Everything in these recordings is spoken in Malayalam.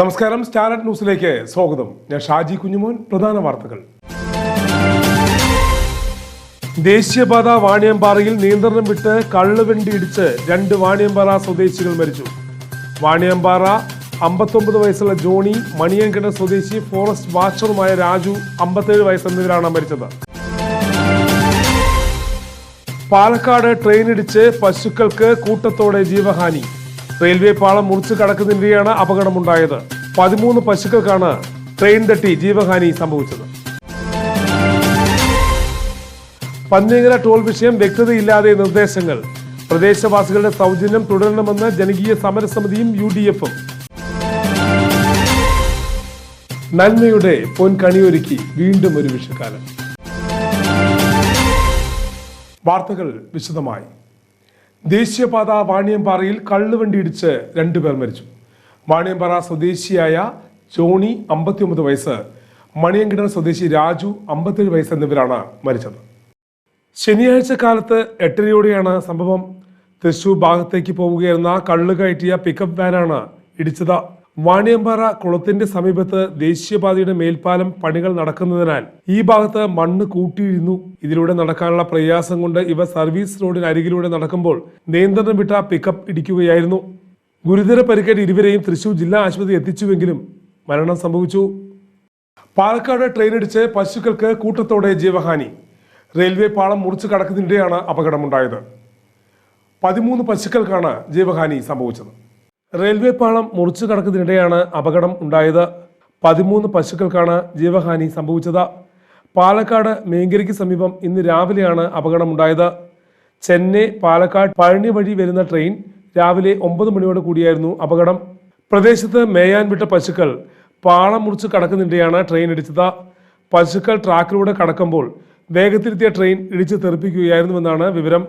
നമസ്കാരം സ്റ്റാർട്ട് ന്യൂസിലേക്ക് സ്വാഗതം. ഞാൻ ഷാജി കുഞ്ഞുമോൻ പ്രധാന വാർത്തകൾ. ദേശീയപാത വാണിയമ്പാറയിൽ നിയന്ത്രണം വിട്ട് കള്ളുവണ്ടി ഇടിച്ച് രണ്ട് വാണിയമ്പാറ സ്വദേശികൾ മരിച്ചു. വാണിയമ്പാറ അമ്പത്തൊമ്പത് വയസ്സുള്ള ജോണി മണിയൻകിണ സ്വദേശി ഫോറസ്റ്റ് വാച്ചറുമായ രാജു അമ്പത്തേഴ് വയസ്സ് എന്നിവരാണ് മരിച്ചത്. പാലക്കാട് ട്രെയിനിടിച്ച് പശുക്കൾക്ക് കൂട്ടത്തോടെ ജീവഹാനി. റെയിൽവേ പാളം മുറിച്ചു കടക്കുന്നതിനിടെയാണ് അപകടമുണ്ടായത്. പതിമൂന്ന് പശുക്കൾക്കാണ് ട്രെയിൻ തട്ടി ജീവഹാനി സംഭവിച്ചത്. പന്നിയങ്കര ടോൾ വിഷയം വ്യക്തതയില്ലാതെ നിർദ്ദേശങ്ങൾ. പ്രദേശവാസികളുടെ സൗജന്യം തുടരണമെന്ന് ജനകീയ സമരസമിതിയും യു ഡി എഫും നന്മയുടെ പൊൻകണിയൊരുക്കി വീണ്ടും ഒരു വിഷുക്കാലം. വാർത്തകൾ വിശദമായി. ദേശീയപാത വാണിയമ്പാറയിൽ കള്ളുവണ്ടി ഇടിച്ച് രണ്ടുപേർ മരിച്ചു. വാണിയമ്പാറ സ്വദേശിയായ ജോണി അമ്പത്തിയൊമ്പത് വയസ്സ് മണിയങ്കിണർ സ്വദേശി രാജു അമ്പത്തേഴ് വയസ്സ് എന്നിവരാണ് മരിച്ചത്. ശനിയാഴ്ച കാലത്ത് എട്ടരയോടെയാണ് സംഭവം. തൃശൂർ ഭാഗത്തേക്ക് പോവുകയായിരുന്ന കള്ളു കയറ്റിയ പിക്കപ്പ് വാനാണ് ഇടിച്ചത്. വാണിയമ്പാറ കുളത്തിന്റെ സമീപത്ത് ദേശീയപാതയുടെ മേൽപ്പാലം പണികൾ നടക്കുന്നതിനാൽ ഈ ഭാഗത്ത് മണ്ണ് കൂട്ടിയിരുന്നു ഇതിലൂടെ നടക്കാനുള്ള പ്രയാസം കൊണ്ട് ഇവ സർവീസ് റോഡിന് അരികിലൂടെ നടക്കുമ്പോൾ നിയന്ത്രണം വിട്ട പിക്കപ്പ് ഇടിക്കുകയായിരുന്നു. ഗുരുതര പരിക്കേറ്റ് ഇരുവരെയും തൃശൂർ ജില്ലാ ആശുപത്രി എത്തിച്ചുവെങ്കിലും മരണം സംഭവിച്ചു. പാലക്കാട് ട്രെയിനിടിച്ച് പശുക്കൾക്ക് കൂട്ടത്തോടെ ജീവഹാനി. റെയിൽവേ പാളം മുറിച്ചു കടക്കുന്നതിനിടെയാണ് അപകടമുണ്ടായത്. പതിമൂന്ന് പശുക്കൾക്കാണ് ജീവഹാനി സംഭവിച്ചത്. റെയിൽവേ പാളം മുറിച്ചു കടക്കുന്നതിനിടെയാണ് അപകടം ഉണ്ടായത്. പതിമൂന്ന് പശുക്കൾക്കാണ് ജീവഹാനി സംഭവിച്ചത്. പാലക്കാട് മീങ്കരിക്ക് സമീപം ഇന്ന് രാവിലെയാണ് അപകടമുണ്ടായത്. ചെന്നൈ പാലക്കാട് പഴനി വഴി വരുന്ന ട്രെയിൻ രാവിലെ ഒമ്പത് മണിയോട് കൂടിയായിരുന്നു അപകടം. പ്രദേശത്ത് മേയാൻ വിട്ട പശുക്കൾ പാളം മുറിച്ച് കടക്കുന്നതിനിടെയാണ് ട്രെയിൻ ഇടിച്ചത്. പശുക്കൾ ട്രാക്കിലൂടെ കടക്കുമ്പോൾ വേഗത്തിലെത്തിയ ട്രെയിൻ ഇടിച്ച് തെറിപ്പിക്കുകയായിരുന്നുവെന്നാണ് വിവരം.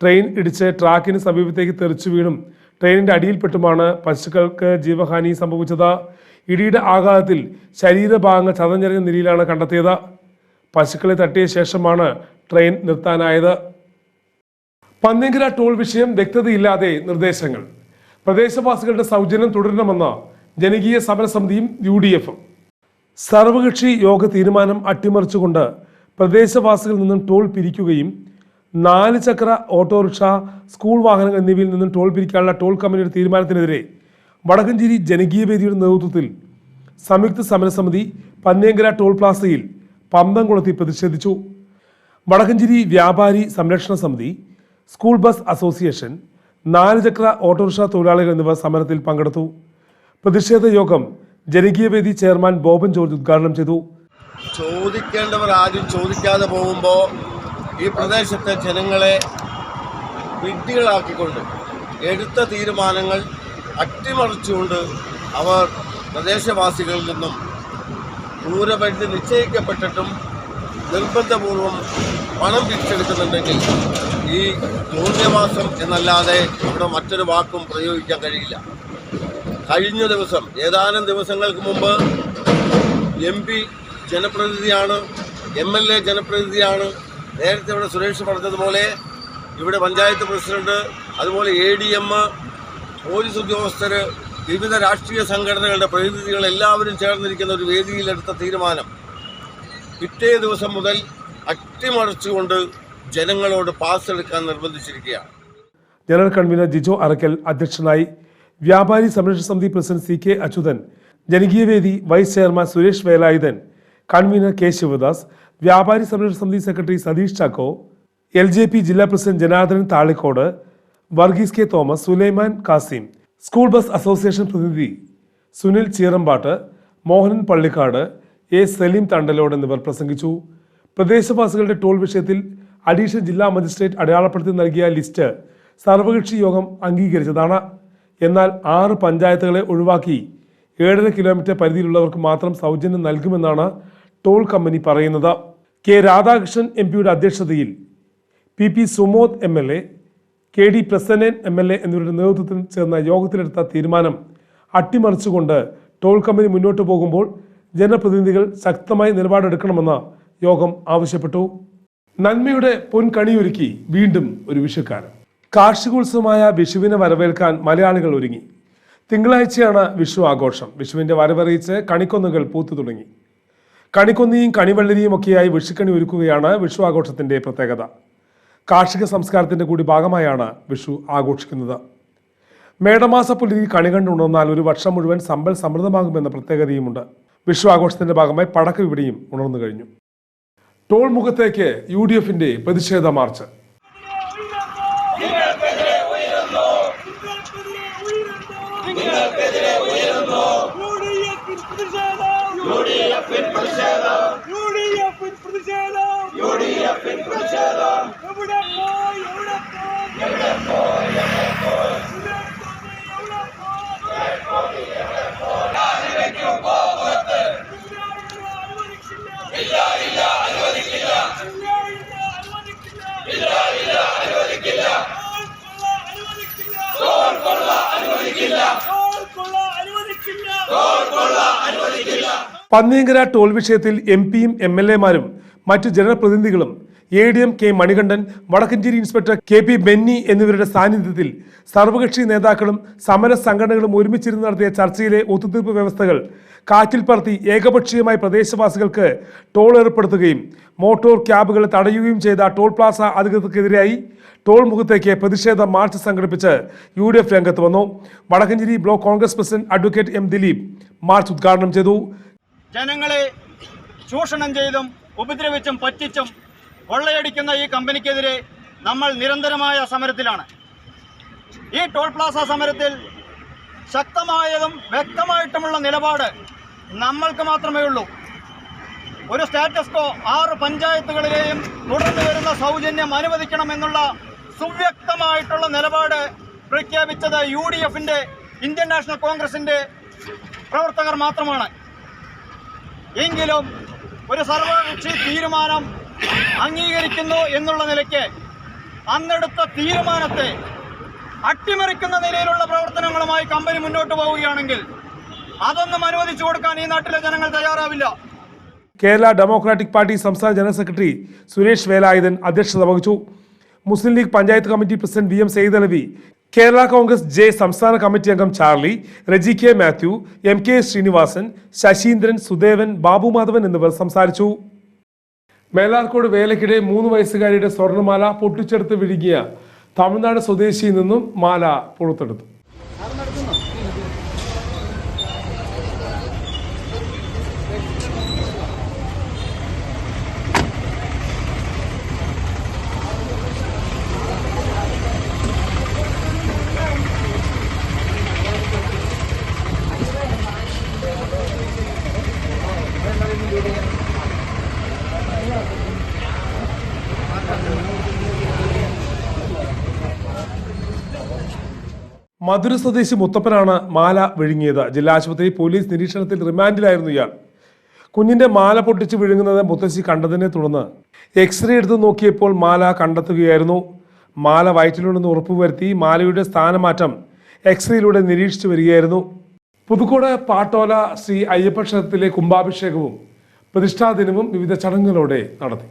ട്രെയിൻ ഇടിച്ച് ട്രാക്കിന് സമീപത്തേക്ക് തെറിച്ചു വീണും ട്രെയിനിന്റെ അടിയിൽപ്പെട്ടുമാണ് പശുക്കൾക്ക് ജീവഹാനി സംഭവിച്ചത്. ഇടിയുടെ ആഘാതത്തിൽ ശരീരഭാഗങ്ങൾ ചതഞ്ഞെറിഞ്ഞ നിലയിലാണ് കണ്ടെത്തിയത്. പശുക്കളെ തട്ടിയ ശേഷമാണ് ട്രെയിൻ നിർത്താനായത്. പന്നിങ്കര ടോൾ വിഷയം വ്യക്തതയില്ലാതെ നിർദ്ദേശങ്ങൾ. പ്രദേശവാസികളുടെ സൗജന്യം തുടരണമെന്ന് ജനകീയ സമരസമിതിയും യു ഡി എഫും സർവകക്ഷി യോഗ തീരുമാനം അട്ടിമറിച്ചുകൊണ്ട് പ്രദേശവാസികളിൽ നിന്നും ടോൾ പിരിക്കുകയും നാല് ചക്ര ഓട്ടോറിക്ഷ സ്കൂൾ വാഹനങ്ങൾ എന്നിവയിൽ നിന്നും ടോൾ പിരിക്കാനുള്ള ടോൾ കമ്പനിയുടെ തീരുമാനത്തിനെതിരെ വടക്കഞ്ചേരി ജനകീയ വേദിയുടെ നേതൃത്വത്തിൽ സംയുക്ത സമരസമിതി പന്നേങ്കര ടോൾ പ്ലാസയിൽ കൊളുത്തി പ്രതിഷേധിച്ചു. വടക്കഞ്ചേരി വ്യാപാരി സംരക്ഷണ സമിതി സ്കൂൾ ബസ് അസോസിയേഷൻ നാല് ചക്ര ഓട്ടോറിക്ഷ തൊഴിലാളികൾ എന്നിവർ സമരത്തിൽ പങ്കെടുത്തു. പ്രതിഷേധ യോഗം ജനകീയ വേദി ചെയർമാൻ ബോബൻ ജോർജ് ഉദ്ഘാടനം ചെയ്തു. ചോദിക്കേണ്ടവർ ആദ്യം ചോദിക്കാതെ പോകുമ്പോൾ ഈ പ്രദേശത്തെ ജനങ്ങളെ വിഡ്ഢികളാക്കിക്കൊണ്ട് എടുത്ത തീരുമാനങ്ങൾ അട്ടിമറിച്ചുകൊണ്ട് അവർ പ്രദേശവാസികളിൽ നിന്നും ദൂരപരിധി നിശ്ചയിക്കപ്പെട്ടിട്ടും നിർബന്ധപൂർവം പണം പിരിച്ചെടുക്കുന്നുണ്ടെങ്കിൽ ഈ മൂല്യമാസം എന്നല്ലാതെ ഇവിടെ മറ്റൊരു വാക്കും പ്രയോഗിക്കാൻ കഴിയില്ല. കഴിഞ്ഞ ദിവസം ഏതാനും ദിവസങ്ങൾക്ക് മുമ്പ് എം പി ജനപ്രതിനിധിയാണ് എം എൽ എ ജനപ്രതിനിധിയാണ് നേരത്തെ ഇവിടെ സുരേഷ് പറഞ്ഞതുപോലെ ഇവിടെ പഞ്ചായത്ത് പ്രസിഡന്റ് അതുപോലെ എ ഡി എം പോലീസ് ഉദ്യോഗസ്ഥർ വിവിധ രാഷ്ട്രീയ സംഘടനകളുടെ പ്രതിനിധികൾ എല്ലാവരും ചേർന്നിരിക്കുന്ന ഒരു വേദിയിലെടുത്ത തീരുമാനം. പിറ്റേ ദിവസം മുതൽ അട്ടിമറിച്ചുകൊണ്ട് ജനങ്ങളോട് പാസ് എടുക്കാൻ നിർബന്ധിച്ചിരിക്കുകയാണ്. ജനറൽ കൺവീനർ ജിജോ അറക്കൽ അധ്യക്ഷനായി വ്യാപാരി സംരക്ഷണ സമിതി പ്രസിഡന്റ് സി കെ അച്യുതൻ ജനകീയ വേദി vice chairman Suresh Velayudhan convener K Sivadas വ്യാപാരി സംരക്ഷണ സമിതി secretary Satheesh Chacko L J P ജില്ലാ president Janardhan Thalikode Varghese K Thomas Sulaiman Kasim school bus association പ്രതിനിധി സുനിൽ ചീറമ്പാട്ട് മോഹനൻ പള്ളിക്കാട് എ സലീം തണ്ടലോട് എന്നിവർ പ്രസംഗിച്ചു. പ്രദേശവാസികളുടെ ടോൾ വിഷയത്തിൽ അഡീഷണൽ ജില്ലാ മജിസ്ട്രേറ്റ് അടയാളപ്പെടുത്തി നൽകിയ ലിസ്റ്റ് സർവകക്ഷി യോഗം അംഗീകരിച്ചതാണ്. എന്നാൽ ആറ് പഞ്ചായത്തുകളെ ഒഴിവാക്കി ഏഴര കിലോമീറ്റർ പരിധിയിലുള്ളവർക്ക് മാത്രം സൗജന്യം നൽകുമെന്നാണ് ടോൾ കമ്പനി പറയുന്നത്. കെ രാധാകൃഷ്ണൻ എം പിയുടെ അധ്യക്ഷതയിൽ P P Sumod M L A K D Prasannan M L A എന്നിവരുടെ നേതൃത്വത്തിൽ ചേർന്ന യോഗത്തിലെടുത്ത തീരുമാനം അട്ടിമറിച്ചുകൊണ്ട് ടോൾ കമ്പനി മുന്നോട്ട് പോകുമ്പോൾ ജനപ്രതിനിധികൾ ശക്തമായി നിലപാടെടുക്കണമെന്ന് യോഗം ആവശ്യപ്പെട്ടു. നന്മയുടെ പൊൻകണിയൊരുക്കി വീണ്ടും ഒരു വിഷുക്കാലം. കാർഷികോത്സവമായ വിഷുവിനെ വരവേൽക്കാൻ മലയാളികൾ ഒരുങ്ങി. തിങ്കളാഴ്ചയാണ് വിഷു ആഘോഷം. വിഷുവിന്റെ വരവറിയിച്ച് കണിക്കൊന്നുകൾ പൂത്തു തുടങ്ങി. കണിക്കൊന്നിയും കണിവെള്ളരിയും ഒക്കെയായി വിഷുക്കണി ഒരുക്കുകയാണ് വിഷു ആഘോഷത്തിന്റെ പ്രത്യേകത. കാർഷിക സംസ്കാരത്തിന്റെ കൂടി ഭാഗമായാണ് വിഷു ആഘോഷിക്കുന്നത്. മേടമാസ പുലരി കണി കണ്ടുണർന്നാൽ ഒരു വർഷം മുഴുവൻ സമ്പൽ സമൃദ്ധമാകുമെന്ന പ്രത്യേകതയുമുണ്ട്. വിഷു ആഘോഷത്തിന്റെ ഭാഗമായി പടക്ക വിപണിയും ഉണർന്നു കഴിഞ്ഞു. ടോൾ മുഖത്തേക്ക് യു ഡി എഫിന്റെ പ്രതിഷേധ മാർച്ച്. യുഡിഎഫിൻ പ്രതിഷേധം. യുഡിഎഫിൻ പ്രതിഷേധം. യുഡിഎഫിൻ പ്രതിഷേധം. പന്നിയങ്കര ടോൾ വിഷയത്തിൽ എം പിയും എം എൽ എമാരും മറ്റു ജനപ്രതിനിധികളും A D M K Manikandan Vadakkanchery inspector K P Benny എന്നിവരുടെ സാന്നിധ്യത്തിൽ സർവകക്ഷി നേതാക്കളും സമര സംഘടനകളും ഒരുമിച്ചിരുന്ന് നടത്തിയ ചർച്ചയിലെ ഒത്തുതീർപ്പ് വ്യവസ്ഥകൾ കാറ്റിൽ പറത്തി ഏകപക്ഷീയമായി പ്രദേശവാസികൾക്ക് ടോൾ ഏർപ്പെടുത്തുകയും മോട്ടോർ ക്യാബുകൾ തടയുകയും ചെയ്ത ടോൾ പ്ലാസ അധികൃതർക്കെതിരായി ടോൾ മുഖത്തേക്ക് പ്രതിഷേധ മാർച്ച് സംഘടിപ്പിച്ച് യു ഡി എഫ് രംഗത്ത് വന്നു. Vadakkanchery block Congress president advocate M Dileep march ഉദ്ഘാടനം ചെയ്തു. ജനങ്ങളെ ചൂഷണം ചെയ്തും ഉപദ്രവിച്ചും പറ്റിച്ചും കൊള്ളയടിക്കുന്ന ഈ കമ്പനിക്കെതിരെ നമ്മൾ നിരന്തരമായ സമരത്തിലാണ്. ഈ ടോൾ പ്ലാസ സമരത്തിൽ ശക്തമായതും വ്യക്തമായിട്ടുമുള്ള നിലപാട് നമ്മൾക്ക് മാത്രമേ ഉള്ളൂ. ഒരു സ്റ്റാറ്റസ് കോ ആറ് പഞ്ചായത്തുകളിലെയും തുടർന്ന് വരുന്ന സൗജന്യം അനുവദിക്കണമെന്നുള്ള സുവ്യക്തമായിട്ടുള്ള നിലപാട് പ്രഖ്യാപിച്ചത് യു ഡി എഫിന്റെ ഇന്ത്യൻ നാഷണൽ കോൺഗ്രസിന്റെ പ്രവർത്തകർ മാത്രമാണ്. എങ്കിലും ഒരു സർവകക്ഷി തീരുമാനം അംഗീകരിക്കുന്നു എന്നുള്ള നിലയ്ക്ക് അന്നെടുത്ത തീരുമാനത്തെ അട്ടിമറിക്കുന്ന നിലയിലുള്ള പ്രവർത്തനങ്ങളുമായി കമ്പനി മുന്നോട്ട് പോവുകയാണെങ്കിൽ അതൊന്നും അനുവദിച്ചു കൊടുക്കാൻ ഈ നാട്ടിലെ ജനങ്ങൾ തയ്യാറാവില്ല. കേരള ഡെമോക്രാറ്റിക് പാർട്ടി സംസ്ഥാന ജനറൽ സെക്രട്ടറി സുരേഷ് വേലായുധൻ അധ്യക്ഷത വഹിച്ചു. Muslim League panchayat committee president V M Seythalavi Kerala Congress J സംസ്ഥാന കമ്മിറ്റി അംഗം Charlie Reji K Mathew M K Sreenivasan Sasheendran Sudevan Babu Madhavan എന്നിവർ സംസാരിച്ചു. മേലാർക്കോട് വേലക്കിടെ മൂന്ന് വയസ്സുകാരിയുടെ സ്വർണമാല പൊട്ടിച്ചെടുത്ത് വിഴുങ്ങിയ തമിഴ്നാട് സ്വദേശിയിൽ നിന്നും മാല പുറത്തെടുത്തു. മധുര സ്വദേശി മുത്തപ്പനാണ് മാല വിഴുങ്ങിയത്. ജില്ലാ ആശുപത്രി പോലീസ് നിരീക്ഷണത്തിൽ റിമാൻഡിലായിരുന്നു ഇയാൾ. കുഞ്ഞിന്റെ മാല പൊട്ടിച്ച് വിഴുങ്ങുന്നത് മുത്തശ്ശി കണ്ടതിനെ തുടർന്ന് എക്സ്റേ എടുത്ത് നോക്കിയപ്പോൾ മാല കണ്ടെത്തുകയായിരുന്നു. മാല വയറ്റിലുണ്ടെന്ന് ഉറപ്പുവരുത്തി മാലയുടെ സ്ഥാനമാറ്റം എക്സ്റേയിലൂടെ നിരീക്ഷിച്ചു വരികയായിരുന്നു. പുതുക്കോട് പാട്ടോല ശ്രീ അയ്യപ്പ ക്ഷേത്രത്തിലെ കുംഭാഭിഷേകവും പ്രതിഷ്ഠാദിനവും വിവിധ ചടങ്ങുകളോടെ നടത്തി.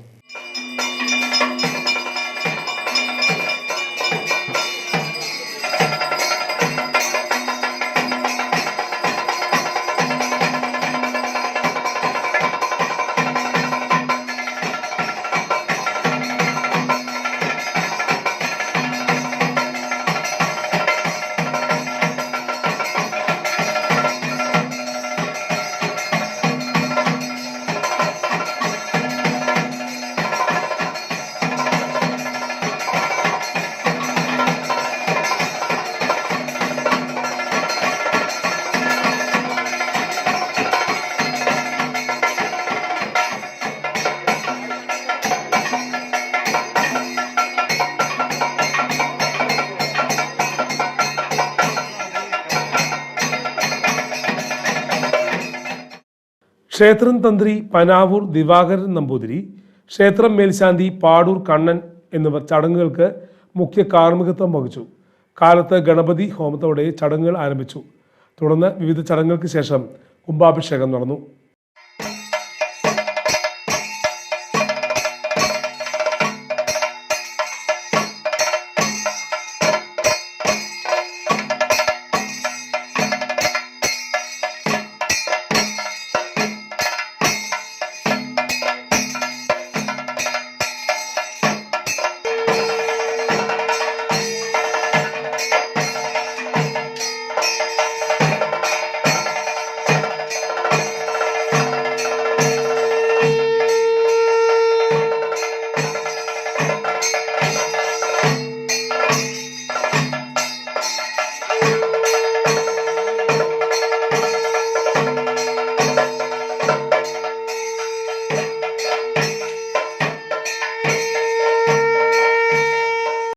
ക്ഷേത്രം തന്ത്രി പനാവൂർ ദിവാകരൻ നമ്പൂതിരി ക്ഷേത്രം മേൽശാന്തി പാടൂർ കണ്ണൻ എന്നിവർ ചടങ്ങുകൾക്ക് മുഖ്യ കാർമ്മികത്വം വഹിച്ചു. കാലത്ത് ഗണപതി ഹോമത്തോടെ ചടങ്ങുകൾ ആരംഭിച്ചു. തുടർന്ന് വിവിധ ചടങ്ങുകൾക്ക് ശേഷം കുംഭാഭിഷേകം നടന്നു.